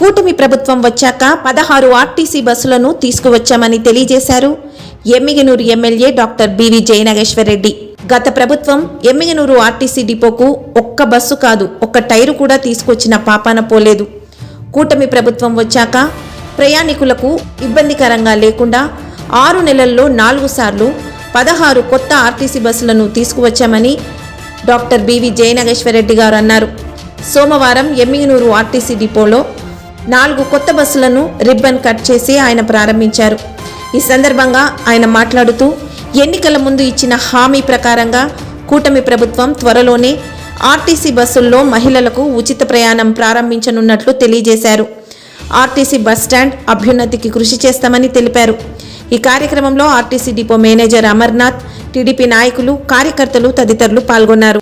కూటమి ప్రభుత్వం వచ్చాక పదహారు ఆర్టీసీ బస్సులను తీసుకువచ్చామని తెలియజేశారు. Emmiganur MLA doctor BV Jayanageswarareddy. గత ప్రభుత్వం ఎమ్మిగనూరు ఆర్టీసీ డిపోకు ఒక్క బస్సు కాదు ఒక్క టైరు కూడా తీసుకొచ్చిన పాపాన పోలేదు. కూటమి ప్రభుత్వం వచ్చాక ప్రయాణికులకు ఇబ్బందికరంగా లేకుండా ఆరు నెలల్లో నాలుగు సార్లు పదహారు కొత్త ఆర్టీసీ బస్సులను తీసుకువచ్చామని డాక్టర్ బివి జయనాగేశ్వరరెడ్డి గారు అన్నారు. సోమవారం ఎమ్మిగనూరు ఆర్టీసీ డిపోలో నాలుగు కొత్త బస్సులను రిబ్బన్ కట్ చేసి ఆయన ప్రారంభించారు. ఈ సందర్భంగా ఆయన మాట్లాడుతూ ఎన్నికల ముందు ఇచ్చిన హామీ ప్రకారంగా కూటమి ప్రభుత్వం త్వరలోనే ఆర్టీసీ బస్సుల్లో మహిళలకు ఉచిత ప్రయాణం ప్రారంభించనున్నట్లు తెలియజేశారు. ఆర్టీసీ బస్ స్టాండ్ అభ్యున్నతికి కృషి చేస్తామని తెలిపారు. ఈ కార్యక్రమంలో RTC depot manager Amarnath TDP నాయకులు కార్యకర్తలు తదితరులు పాల్గొన్నారు.